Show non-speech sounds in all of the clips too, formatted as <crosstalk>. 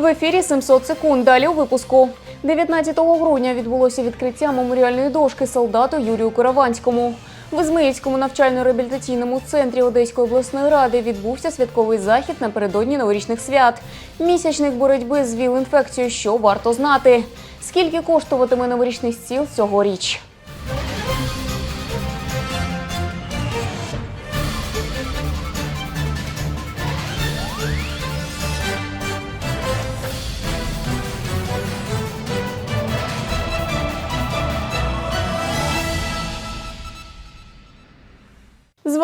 В ефірі 700 секунд. Далі у випуску. 19 грудня відбулося відкриття меморіальної дошки солдату Юрію Караванському. В Ізмаїльському навчально-реабілітаційному центрі Одеської обласної ради відбувся святковий захід напередодні новорічних свят. Місячник боротьби з ВІЛ-інфекцією, що варто знати. Скільки коштуватиме новорічний стіл цьогоріч?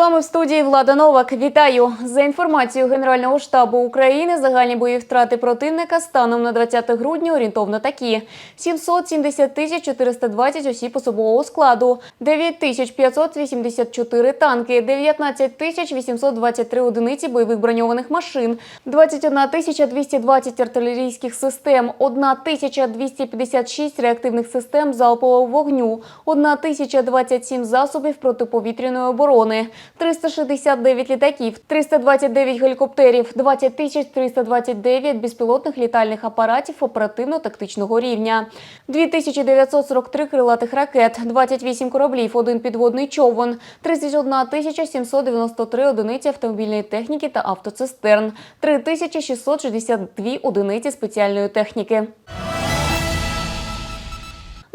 Вами в студії Влада Новак. Вітаю за інформацією Генерального штабу України. Загальні бої втрати противника станом на 20 грудня орієнтовно такі: 770 тисяч 420 осіб особового складу, 9 тисяч 584 танки, 19 тисяч 823 одиниці бойових броньованих машин, 21 тисяча 220 артилерійських систем, 1 тисяча 256 реактивних систем залпового вогню, 1 тисяча 27 засобів протиповітряної оборони. 369 літаків, 329 гелікоптерів, 20 тисяч 329 безпілотних літальних апаратів оперативно-тактичного рівня, 2943 крилатих ракет, 28 кораблів, один підводний човен, 31 тисяча 793 одиниці автомобільної техніки та автоцистерн, 3662 одиниці спеціальної техніки.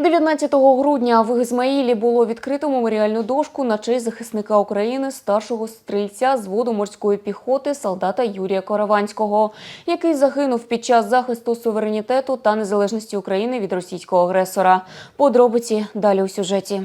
19 грудня в Ізмаїлі було відкрито меморіальну дошку на честь захисника України, старшого стрільця з воду морської піхоти солдата Юрія Караванського, який загинув під час захисту суверенітету та незалежності України від російського агресора. Подробиці далі у сюжеті.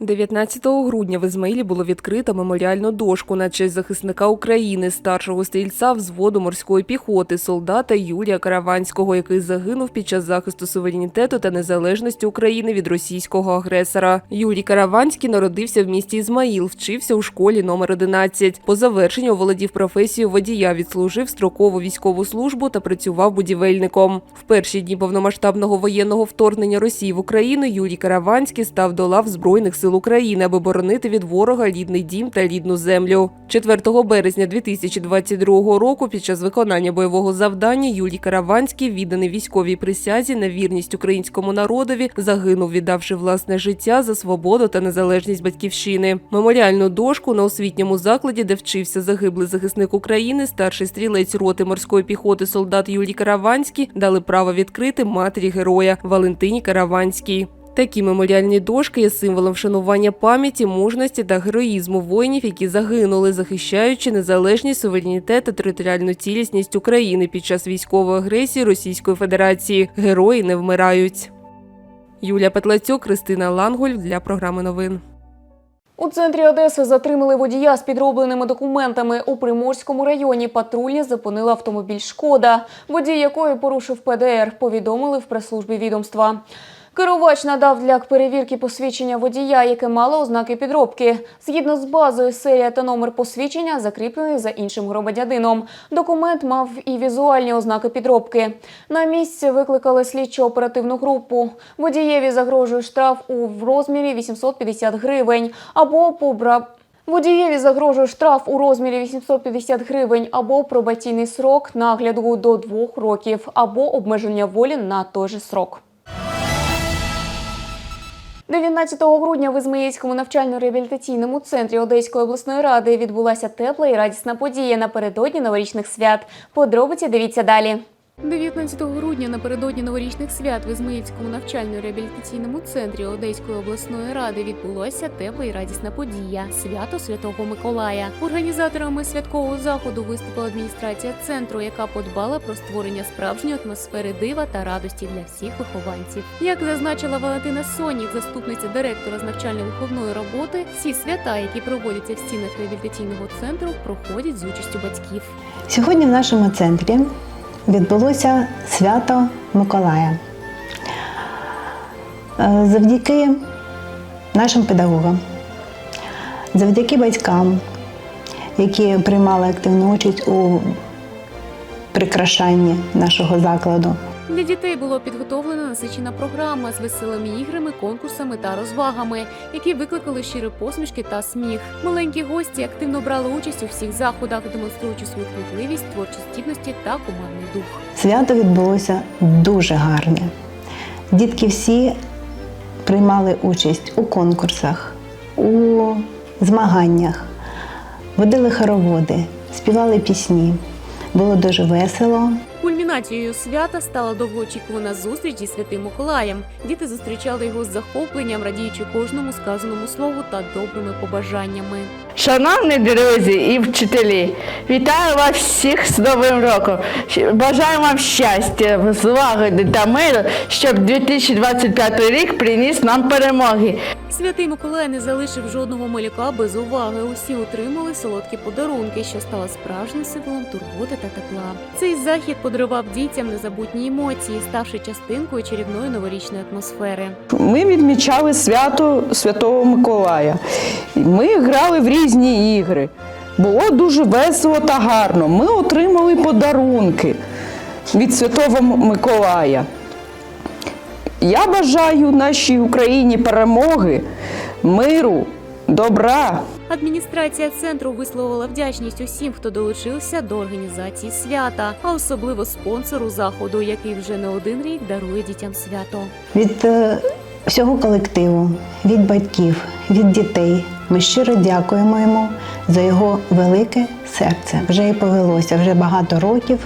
19 грудня в Ізмаїлі було відкрито меморіальну дошку на честь захисника України, старшого стрільця взводу морської піхоти, солдата Юрія Караванського, який загинув під час захисту суверенітету та незалежності України від російського агресора. Юрій Караванський народився в місті Ізмаїл, вчився у школі номер 11. По завершенню оволодів професією водія, відслужив строкову військову службу та працював будівельником. В перші дні повномасштабного воєнного вторгнення Росії в Україну Юрій Караванський став до лав збройних сил України, аби боронити від ворога рідний дім та рідну землю. 4 березня 2022 року, під час виконання бойового завдання, Юрій Караванський, відданий військовій присязі на вірність українському народові, загинув, віддавши власне життя за свободу та незалежність батьківщини. Меморіальну дошку на освітньому закладі, де вчився загиблий захисник України, старший стрілець роти морської піхоти солдат Юрій Караванський, дали право відкрити матері героя Валентині Караванській. Такі меморіальні дошки є символом вшанування пам'яті, мужності та героїзму воїнів, які загинули, захищаючи незалежність, суверенітет та територіальну цілісність України під час військової агресії Російської Федерації. Герої не вмирають. Юлія Петлацюк, Кристина Лангуль для програми новин. У центрі Одеси затримали водія з підробленими документами. У Приморському районі патрульні зупинили автомобіль Шкода, водій якої порушив ПДР, повідомили в прес-службі відомства. Керувач надав для перевірки посвідчення водія, яке мало ознаки підробки. Згідно з базою, серія та номер посвідчення закріплений за іншим громадянином. Документ мав і візуальні ознаки підробки. На місці викликали слідчо оперативну групу. Водієві загрожує штраф у розмірі 850 гривень або побра. Водієві загрожує штраф у розмірі 850 гривень або пробаційний срок нагляду до двох років, або обмеження волі на той же срок. 19 грудня в Ізмаїльському навчально-реабілітаційному центрі Одеської обласної ради відбулася тепла і радісна подія напередодні новорічних свят. Подробиці дивіться далі. 19 грудня напередодні новорічних свят в Ізмаїльському навчально-реабілітаційному центрі Одеської обласної ради відбулася тепла і радісна подія свято Святого Миколая. Організаторами святкового заходу виступила адміністрація центру, яка подбала про створення справжньої атмосфери дива та радості для всіх вихованців. Як зазначила Валентина Сонік, заступниця директора з навчально-виховної роботи, всі свята, які проводяться в стінах реабілітаційного центру, проходять з участю батьків. Сьогодні в нашому центрі відбулося свято Миколая. Е, Завдяки нашим педагогам, завдяки батькам, які приймали активну участь у прикрашанні нашого закладу, Для дітей було підготовлена насичена програма з веселими іграми, конкурсами та розвагами, які викликали щирі посмішки та сміх. Маленькі гості активно брали участь у всіх заходах, демонструючи свою кмітливість, творчі здібності та командний дух. Свято відбулося дуже гарне. Дітки всі приймали участь у конкурсах, у змаганнях, водили хороводи, співали пісні. Було дуже весело. Кульмінацією свята стала довгоочікувана зустріч зі святим Миколаєм. Діти зустрічали його з захопленням, радіючи кожному сказаному слову та добрими побажаннями. Шановні друзі і вчителі, вітаю вас всіх з Новим роком. Бажаю вам щастя, злагоди та миру, щоб 2025 рік приніс нам перемоги. Святий Миколай не залишив жодного малюка без уваги. Усі отримали солодкі подарунки, що стало справжнім символом турботи та тепла. Цей захід подарував дітям незабутні емоції, ставши частинкою чарівної новорічної атмосфери. Ми відмічали свято Святого Миколая. Ми грали в різні ігри. Було дуже весело та гарно. Ми отримали подарунки від Святого Миколая. Я бажаю нашій Україні перемоги, миру, добра. Адміністрація центру висловила вдячність усім, хто долучився до організації свята, а особливо спонсору заходу, який вже не один рік дарує дітям свято. Від е, всього колективу, від батьків, від дітей ми щиро дякуємо йому за його велике серце. Вже і повелося, вже багато років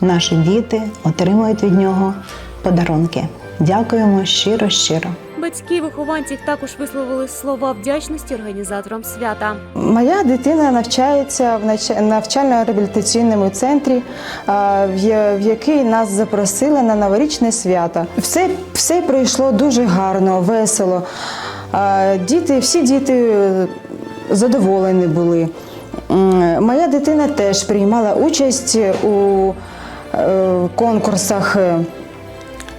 наші діти отримують від нього подарунки. Дякуємо щиро, щиро. Батьки вихованців також висловили слова вдячності організаторам свята. Моя дитина навчається в навчально-реабілітаційному центрі, в який нас запросили на новорічне свято. Все, все пройшло дуже гарно, весело. Діти, всі діти е, задоволені були. Моя дитина теж приймала участь у е, конкурсах.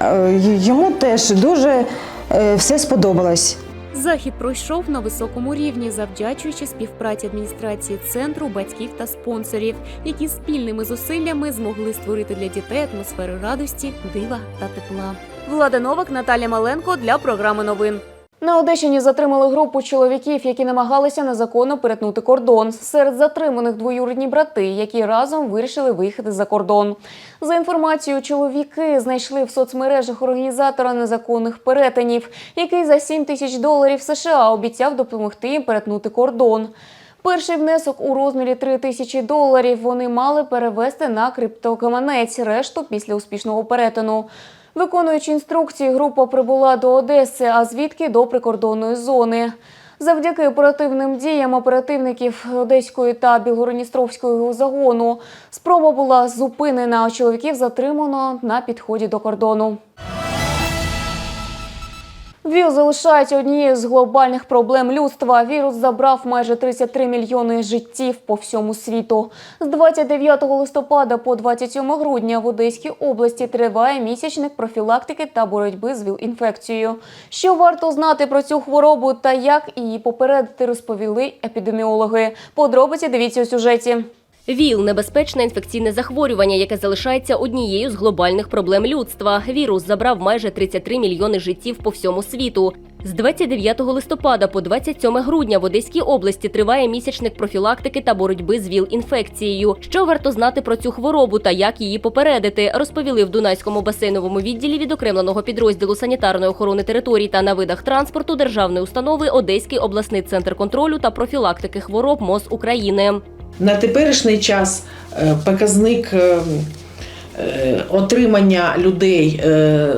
Е, Йому теж дуже е, все сподобалось. Захід пройшов на високому рівні, завдячуючи співпраці адміністрації центру, батьків та спонсорів, які спільними зусиллями змогли створити для дітей атмосферу радості, дива та тепла. Влада Новак, Наталя Маленко для програми новин. На Одещині затримали групу чоловіків, які намагалися незаконно перетнути кордон. Серед затриманих двоюрідні брати, які разом вирішили виїхати за кордон. За інформацією, чоловіки знайшли в соцмережах організатора незаконних перетинів, який за 7 тисяч доларів США обіцяв допомогти їм перетнути кордон. Перший внесок у розмірі 3 тисячі доларів вони мали перевести на криптокаманець, решту після успішного перетину. Виконуючи інструкції, група прибула до Одеси, а звідки до прикордонної зони. Завдяки оперативним діям оперативників Одеської та Білгородністровського загону спроба була зупинена, а чоловіків затримано на підході до кордону. ВІЛ залишається однією з глобальних проблем людства. Вірус забрав майже 33 мільйони життів по всьому світу. З 29 листопада по 27 грудня в Одеській області триває місячник профілактики та боротьби з ВІЛ-інфекцією. Що варто знати про цю хворобу та як її попередити, розповіли епідеміологи. Подробиці дивіться у сюжеті. ВІЛ – небезпечне інфекційне захворювання, яке залишається однією з глобальних проблем людства. Вірус забрав майже 33 мільйони життів по всьому світу. З 29 листопада по 27 грудня в Одеській області триває місячник профілактики та боротьби з ВІЛ-інфекцією. Що варто знати про цю хворобу та як її попередити, розповіли в Дунайському басейновому відділі відокремленого підрозділу санітарної охорони територій та на видах транспорту державної установи Одеський обласний центр контролю та профілактики хвороб МОЗ України. На теперішній час е, показник е, е, отримання людей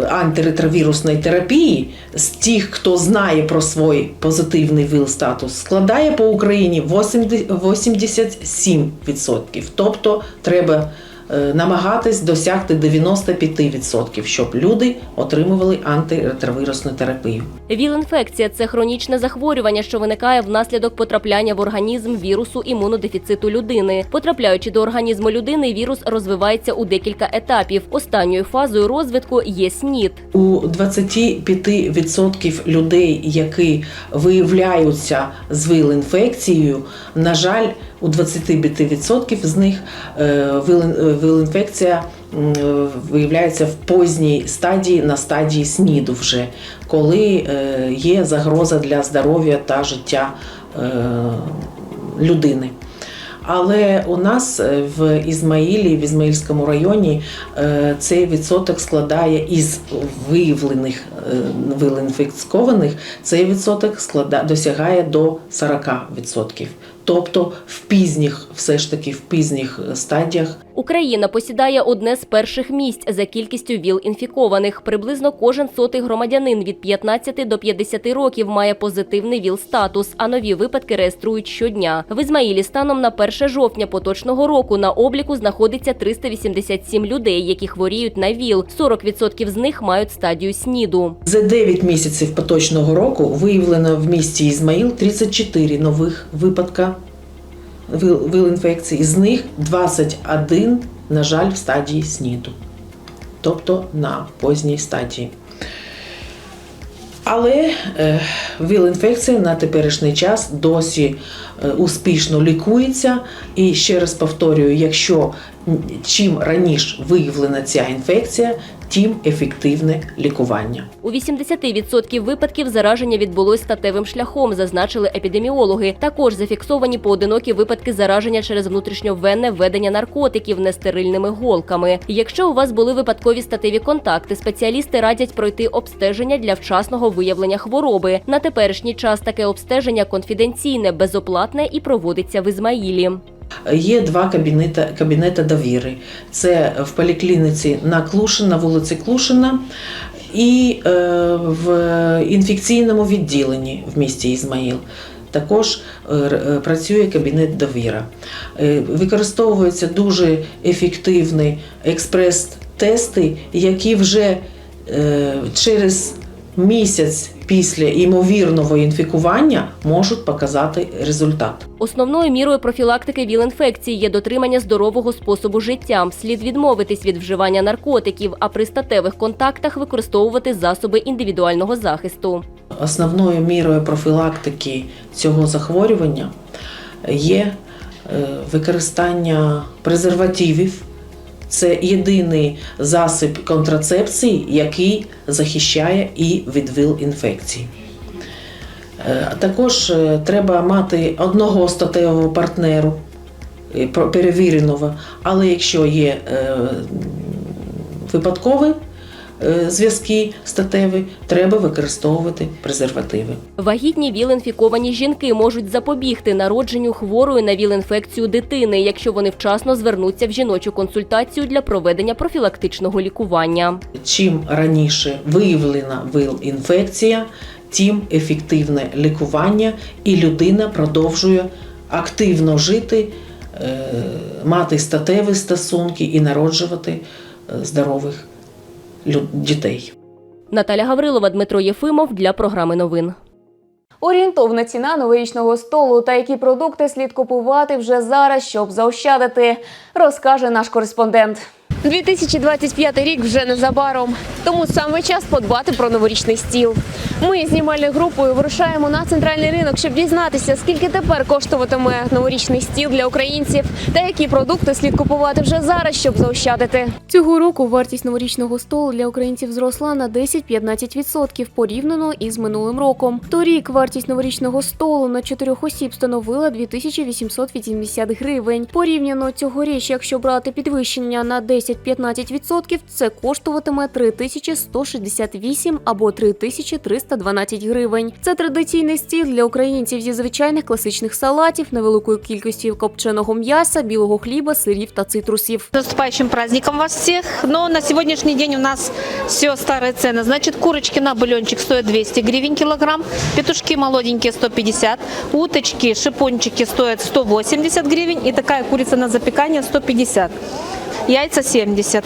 антиретровірусної терапії з тих, хто знає про свій позитивний ВІЛ-статус, складає по Україні 87%. Тобто треба намагатись досягти 95%, щоб люди отримували антиретровірусну терапію. ВІЛ-інфекція – це хронічне захворювання, що виникає внаслідок потрапляння в організм вірусу імунодефіциту людини. Потрапляючи до організму людини, вірус розвивається у декілька етапів. Останньою фазою розвитку є СНІД. У 25% людей, які виявляються з ВІЛ-інфекцією, на жаль, у 25% з них е, е, ВІЛ-інфекція виявляється в поздній стадії, на стадії СНІДу вже, коли е, є загроза для здоров'я та життя людини. Але у нас в Ізмаїлі, в Ізмаїльському районі, цей відсоток складає із виявлених вилінфікованих, цей відсоток склада, досягає до 40%. Тобто в пізніх, все ж таки в пізніх стадіях Україна посідає одне з перших місць за кількістю ВІЛ-інфікованих. Приблизно кожен сотий громадянин від 15 до 50 років має позитивний ВІЛ-статус, а нові випадки реєструють щодня. В Ізмаїлі станом на 1 жовтня поточного року на обліку знаходиться 387 людей, які хворіють на ВІЛ. 40% з них мають стадію СНІДу. За 9 місяців поточного року виявлено в місті Ізмаїл 34 нових випадка вил- віл-інфекції. З них 21, на жаль, в стадії СНІДу, тобто на поздній стадії. Але е, віл-інфекція на теперішній час досі е, успішно лікується. І ще раз повторюю, якщо чим раніше виявлена ця інфекція, тим ефективне лікування. У 80% випадків зараження відбулось статевим шляхом, зазначили епідеміологи. Також зафіксовані поодинокі випадки зараження через внутрішньовенне введення наркотиків нестерильними голками. Якщо у вас були випадкові статеві контакти, спеціалісти радять пройти обстеження для вчасного виявлення хвороби. На теперішній час таке обстеження конфіденційне, безоплатне і проводиться в Ізмаїлі. Є два кабінети, кабінети довіри. Це в поліклініці на Клушина, на вулиці Клушина і е, в інфекційному відділенні в місті Ізмаїл. Також е, е, працює кабінет довіра. Використовуються дуже ефективні експрес-тести, які вже через місяць після ймовірного інфікування можуть показати результат. Основною мірою профілактики ВІЛ-інфекції є дотримання здорового способу життя. Слід відмовитись від вживання наркотиків, а при статевих контактах використовувати засоби індивідуального захисту. Основною мірою профілактики цього захворювання є е, використання презервативів. Це єдиний засіб контрацепції, який захищає і від ВІЛ-інфекцій. Е, Також е, треба мати одного статевого партнеру е, перевіреного, але якщо є випадкові е, зв'язки статеві, треба використовувати презервативи. Вагітні ВІЛ-інфіковані жінки можуть запобігти народженню хворої на ВІЛ-інфекцію дитини, якщо вони вчасно звернуться в жіночу консультацію для проведення профілактичного лікування. Чим раніше виявлена ВИЛ-інфекція, тим ефективне лікування, і людина продовжує активно жити, е, мати статеві стосунки і народжувати е, здорових дітей. Наталя Гаврилова, Дмитро Єфимов для програми новин. Орієнтовна ціна новорічного столу та які продукти слід купувати вже зараз, щоб заощадити, розкаже наш кореспондент. 2025 рік вже незабаром, тому саме час подбати про новорічний стіл. Ми з знімальною групою вирушаємо на центральний ринок, щоб дізнатися, скільки тепер коштуватиме новорічний стіл для українців та які продукти слід купувати вже зараз, щоб заощадити. Цього року вартість новорічного столу для українців зросла на 10-15% порівняно із минулим роком. Торік вартість новорічного столу на чотирьох осіб становила 2880 гривень. Порівняно цьогоріч, якщо брати підвищення на 10-15%, це коштуватиме 3168 або 3312 гривень. Це традиційний стіл для українців зі звичайних класичних салатів, невеликою кількістю копченого м'яса, білого хліба, сирів та цитрусів. С наступающим праздником вас всех. Но на сегодняшний день у нас все старые цены. Значит, курочки на бульончик стоят 200 гривен килограмм, петушки молоденькие 150, уточки, шипончики стоят 180 гривен и такая курица на запекание 150. Яйца 70.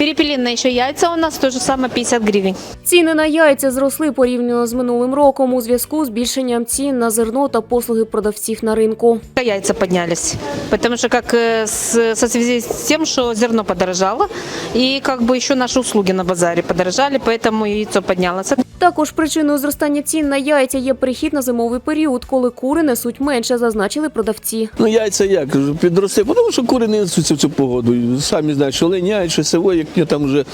Перепелиные еще яйца у нас тоже самое 50 гривен. Ціни на яйця зросли порівняно з минулим роком у зв'язку з збільшенням цін на зерно та послуги продавців на ринку. Яйца поднялись, потому что как э, с, со связи с тем, что зерно подорожало, и как бы еще наши услуги на базаре подорожали, поэтому яйцо поднялось. Також причиною зростання цін на яйця є перехід на зимовий період, коли кури несуть менше, зазначили продавці. Ну, яйця як підрости, тому що кури не несуться в цю погоду. Самі знають, що линяють, що село, як вони там вже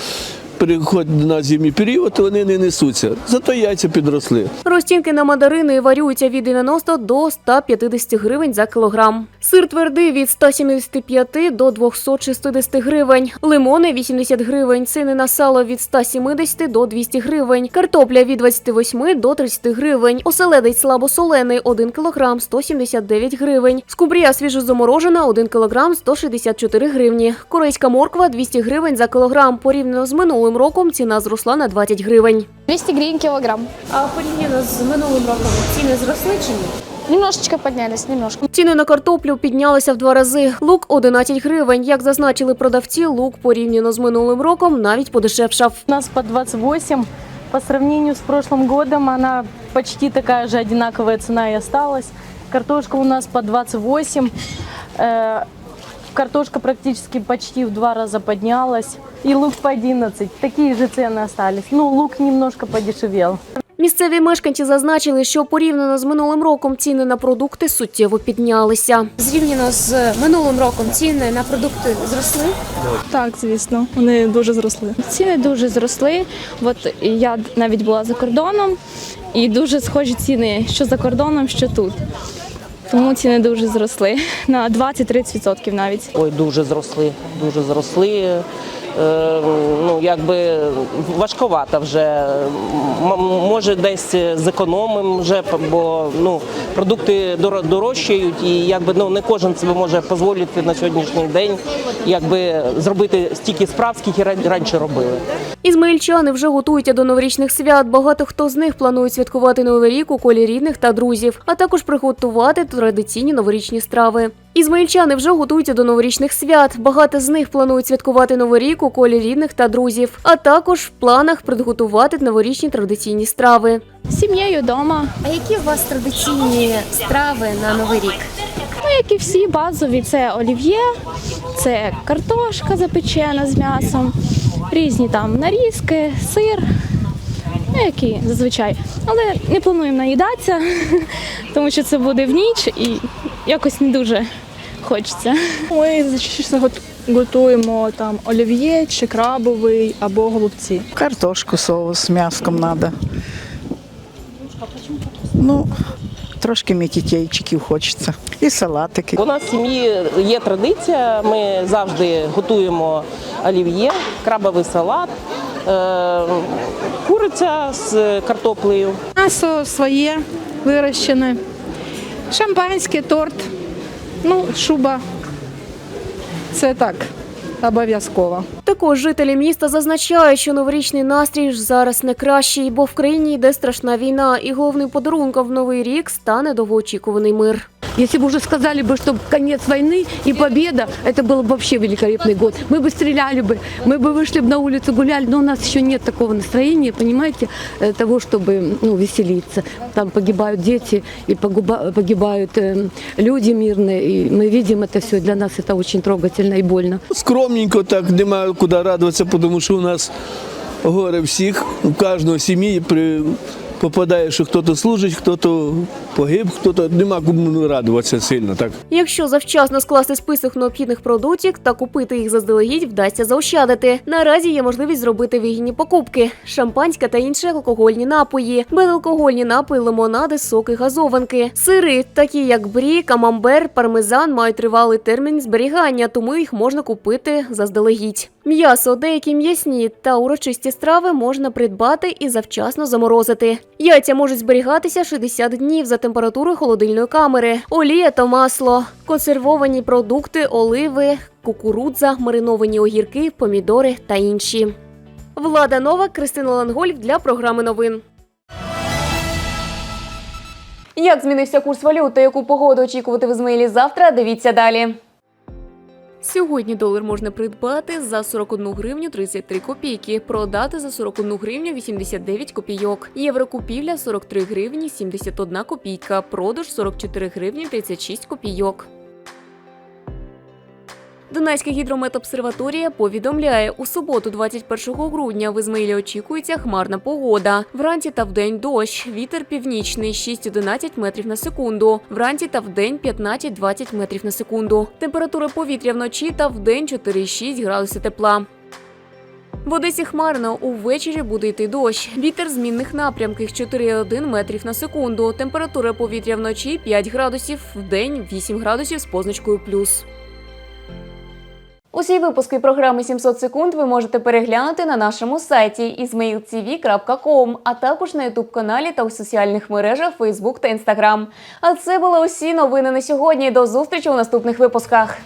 переходять на зимній період, вони не несуться. Зато яйця підросли. Розцінки на мандарини варіюються від 90 до 150 гривень за кілограм. Сир твердий від 175 до 260 гривень. Лимони 80 гривень. Ціни на сало від 170 до 200 гривень. Картопля від 28 до 30 гривень. Оселедець слабосолений 1 кілограм 179 гривень. Скумбрія свіжозаморожена 1 кілограм 164 гривні. Корейська морква 200 гривень за кілограм. Порівняно з минулим роком ціна зросла на 20 гривень. 200 гривен килограмм. А порівняно з минулим роком ціни зросли чи ні? Немножечко поднялись, немножко. Ціни на картоплю піднялися в два рази. Лук 11 гривень. Як зазначили продавці, лук порівняно з минулим роком навіть подешевшав. У нас по 28. По сравнению с прошлым годом она почти такая же одинаковая цена и осталась. Картошка у нас по 28. Картошка практически почти в два раза поднялась. И лук по 11. Такие же цены остались. Ну, лук немножко подешевел. Місцеві мешканці зазначили, що порівняно з минулим роком ціни на продукти суттєво піднялися. Зрівняно з минулим роком ціни на продукти зросли. Так, звісно, вони дуже зросли. Ціни дуже зросли. От я навіть була за кордоном, і дуже схожі ціни, що за кордоном, що тут. Тому ціни дуже зросли <laughs> на 20-30% навіть. Ой, дуже зросли, дуже зросли. Е, ну, якби важковато вже. Може, десь зекономимо вже, бо ну, продукти доро- дорожчають, і якби ну, не кожен себе може дозволити на сьогоднішній день якби, зробити стільки справ, скільки ран- раніше робили. Ізмаїльчани вже готуються до новорічних свят. Багато хто з них планують святкувати новий рік у колі рідних та друзів, а також приготувати традиційні новорічні страви. Ізмаїльчани вже готуються до новорічних свят. Багато з них планують святкувати новий рік у колі рідних та друзів, а також в планах приготувати новорічні традиційні страви. Сім'єю вдома, А які у вас традиційні страви на новий рік? ну як і всі базові, це олів'є, це картошка запечена з м'ясом, різні там нарізки, сир. Ну, які зазвичай. Але не плануємо наїдатися, <laughs> тому що це буде в ніч і якось не дуже хочеться. Ми звичайно готуємо там олів'є чи крабовий або голубці. Картошку соус з м'яском треба. Ну, трошки м'якітейчиків хочеться. І салатики. У нас в сім'ї є традиція, ми завжди готуємо олів'є, крабовий салат, е, куриця з картоплею. М'ясо своє вирощене, шампанське, торт, ну, шуба. Це так, обов'язково. Також жителі міста зазначають, що новорічний настрій ж зараз не кращий, бо в країні йде страшна війна, і головним подарунком в новий рік стане довгоочікуваний мир. Если бы уже сказали бы, что конец войны и победа, это был бы вообще великолепный год. Мы бы стреляли бы, мы бы вышли бы на улицу, гуляли, но у нас еще нет такого настроения, понимаете, э, того, чтобы ну, веселиться. Там погибают дети и погуба- погибают э, люди мирные, и мы видим это все, для нас это очень трогательно и больно. Скромненько так, немає куди радуватися, тому що у нас горе всіх, у кожного сім'ї при... попадає, що хтось служить, хтось погиб, хтось нема кому радуватися сильно. Так. Якщо завчасно скласти список необхідних продуктів та купити їх заздалегідь, вдасться заощадити. Наразі є можливість зробити вигідні покупки: шампанське та інші алкогольні напої, безалкогольні напої, лимонади, соки, газованки, сири, такі як брі, камамбер, пармезан, мають тривалий термін зберігання, тому їх можна купити заздалегідь. М'ясо, деякі м'ясні та урочисті страви можна придбати і завчасно заморозити. Яйця можуть зберігатися 60 днів за температурою холодильної камери, олія та масло, консервовані продукти, оливи, кукурудза, мариновані огірки, помідори та інші. Влада Нова, Кристина Лангольф для програми новин. Як змінився курс валют та яку погоду очікувати в Ізмаїлі завтра? Дивіться далі. Сьогодні долар можна придбати за 41 гривню 33 копійки, продати за 41 гривню 89 копійок. Єврокупівля 43 гривні 71 копійка, продаж 44 гривні 36 копійок. Донецька гідрометобсерваторія повідомляє, у суботу, 21 грудня, в Ізмаїлі очікується хмарна погода. Вранці та вдень дощ, вітер північний 6-11 метрів на секунду. Вранці та вдень 15-20 метрів на секунду. Температура повітря вночі та вдень 4,6 градуси тепла. В Одесі хмарно, увечері буде йти дощ. Вітер змінних напрямків 4,1 метрів на секунду. Температура повітря вночі 5 градусів, вдень 8 градусів з позначкою плюс. Усі випуски програми «700 секунд ви можете переглянути на нашому сайті ismailtv.com, а також на ютуб-каналі та у соціальних мережах Facebook та Instagram. А це були усі новини на сьогодні. До зустрічі у наступних випусках.